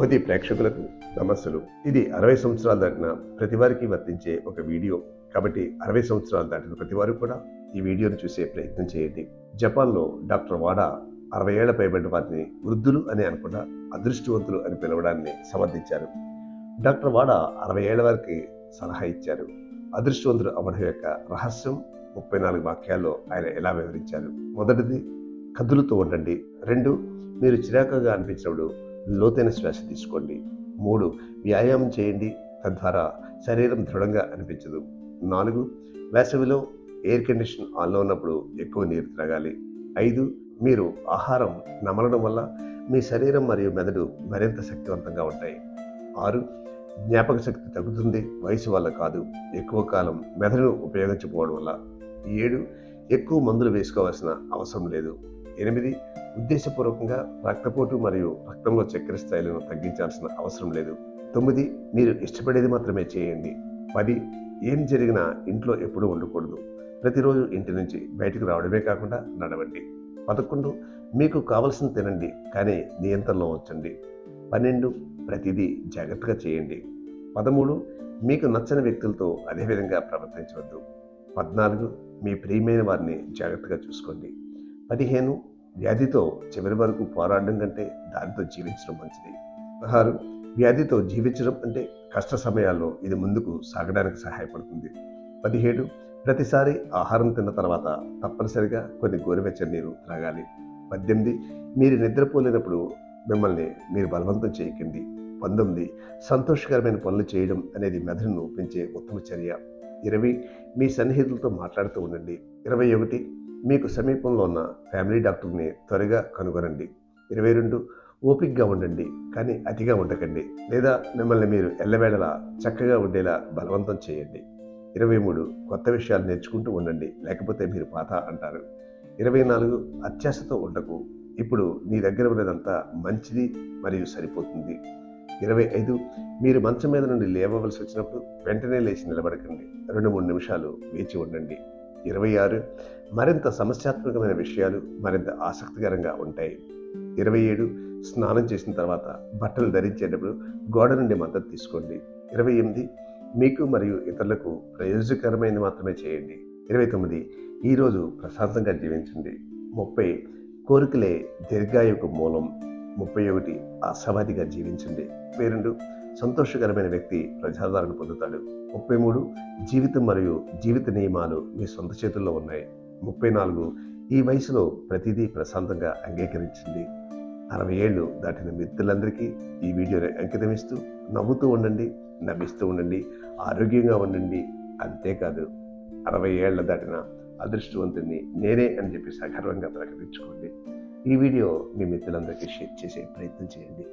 మోదీ ప్రేక్షకులకు నమస్సులు. ఇది అరవై సంవత్సరాలు దాటిన ప్రతి వారికి వర్తించే ఒక వీడియో. కాబట్టి అరవై సంవత్సరాలు దాటిన ప్రతి వారు కూడా ఈ వీడియోను చూసే ప్రయత్నం చేయండి. జపాన్లో డాక్టర్ వాడా అరవై ఏళ్ళ పైబడిన వారిని వృద్ధులు అని అనకుండా అదృష్టవంతులు అని పిలవడాన్ని సమర్థించారు. డాక్టర్ వాడా అరవై ఏళ్ళ వారికి సలహా ఇచ్చారు. అదృష్టవంతులు అవ్వడం యొక్క రహస్యం ముప్పై నాలుగు వాక్యాల్లో ఆయన ఎలా వివరించారు? మొదటిది కదులుతూ ఉండండి. రెండు మీరు చిరాకుగా అనిపించినప్పుడు లోతైన శ్వాస తీసుకోండి. మూడు వ్యాయామం చేయండి. తద్వారా శరీరం దృఢంగా అనిపించదు. నాలుగు వేసవిలో ఎయిర్ కండిషన్ ఆన్లో ఉన్నప్పుడు ఎక్కువ నీరు త్రాగాలి. ఐదు మీరు ఆహారం నమలడం వల్ల మీ శరీరం మరియు మెదడు మరింత శక్తివంతంగా ఉంటాయి. ఆరు జ్ఞాపక శక్తి తగ్గుతుంది. వయసు వల్ల కాదు. ఎక్కువ కాలం మెదడును ఉపయోగించకపోవడం వల్ల. ఏడు ఎక్కువ మందులు వేసుకోవాల్సిన అవసరం లేదు. ఎనిమిది ఉద్దేశపూర్వకంగా రక్తపోటు మరియు రక్తంలో చక్కెర స్థాయిలను తగ్గించాల్సిన అవసరం లేదు. తొమ్మిది మీరు ఇష్టపడేది మాత్రమే చేయండి. పది ఏం జరిగినా ఇంట్లో ఎప్పుడూ ఉండకూడదు. ప్రతిరోజు ఇంటి నుంచి బయటకు రావడమే కాకుండా నడవండి. పదకొండు మీకు కావలసిన తినండి కానీ నియంత్రణలో ఉంచండి. పన్నెండు ప్రతిదీ జాగ్రత్తగా చేయండి. పదమూడు మీకు నచ్చని వ్యక్తులతో అదేవిధంగా ప్రవర్తించవద్దు. పద్నాలుగు మీ ప్రియమైన వారిని జాగ్రత్తగా చూసుకోండి. పదిహేను వ్యాధితో చివరి వరకు పోరాడడం కంటే దానితో జీవించడం మంచిది. పదహారు వ్యాధితో జీవించడం అంటే కష్ట సమయాల్లో ఇది ముందుకు సాగడానికి సహాయపడుతుంది. పదిహేడు ప్రతిసారి ఆహారం తిన్న తర్వాత తప్పనిసరిగా కొన్ని గోరువెచ్చని నీరు త్రాగాలి. పద్దెనిమిది మీరు నిద్రపోలేనప్పుడు మిమ్మల్ని మీరు బలవంతం చేయకండి. పంతొమ్మిది సంతోషకరమైన పనులు చేయడం అనేది మెదడును పెంచే ఉత్తమ చర్య. ఇరవై మీ సన్నిహితులతో మాట్లాడుతూ ఉండండి. ఇరవై ఒకటి మీకు సమీపంలో ఉన్న ఫ్యామిలీ డాక్టర్ని త్వరగా కనుగొనండి. ఇరవై రెండు ఓపిక్గా ఉండండి కానీ అతిగా ఉండకండి లేదా మిమ్మల్ని మీరు ఎల్లవేళలా చక్కగా ఉండేలా బలవంతం చేయండి. ఇరవై మూడు కొత్త విషయాలు నేర్చుకుంటూ ఉండండి లేకపోతే మీరు పాత అంటారు. ఇరవై నాలుగు అత్యాశతో ఉండకు ఇప్పుడు నీ దగ్గర ఉన్నదంతా మంచిది మరియు సరిపోతుంది. ఇరవై ఐదు. మీరు మంచం మీద నుండి లేవవలసి వచ్చినప్పుడు వెంటనే లేచి నిలబడకండి. రెండు మూడు నిమిషాలు వేచి ఉండండి. ఇరవై ఆరు. మరింత సమస్యాత్మకమైన విషయాలు మరింత ఆసక్తికరంగా ఉంటాయి. ఇరవై ఏడు. స్నానం చేసిన తర్వాత బట్టలు ధరించేటప్పుడు గోడ నుండి మద్దతు తీసుకోండి. ఇరవై ఎనిమిది. మీకు మరియు ఇతరులకు ప్రయోజనకరమైనది మాత్రమే చేయండి. ఇరవై తొమ్మిది. ఈరోజు ప్రశాంతంగా జీవించండి. ముప్పై. కోరికలే దీర్ఘాయుకు మూలం. ముప్పై ఒకటి ఆశావాదిగా జీవించండి. ముప్పై రెండు సంతోషకరమైన వ్యక్తి ప్రజాదరణ పొందుతాడు. ముప్పై మూడు జీవితం మరియు జీవిత నియమాలు మీ సొంత చేతుల్లో ఉన్నాయి. ముప్పై నాలుగు ఈ వయసులో ప్రతిదీ ప్రశాంతంగా అంగీకరించింది అరవై ఏళ్ళు దాటిన మిత్రులందరికీ ఈ వీడియోని అంకితమిస్తూ నవ్వుతూ ఉండండి నవ్విస్తూ ఉండండి ఆరోగ్యంగా ఉండండి. అంతేకాదు అరవై ఏళ్ళ దాటిన అదృష్టవంతుని నేనే అని చెప్పి సగర్వంగా ప్రకటించుకోండి. ఈ వీడియో మీ మిత్రులందరికీ షేర్ చేసే ప్రయత్నం చేయండి.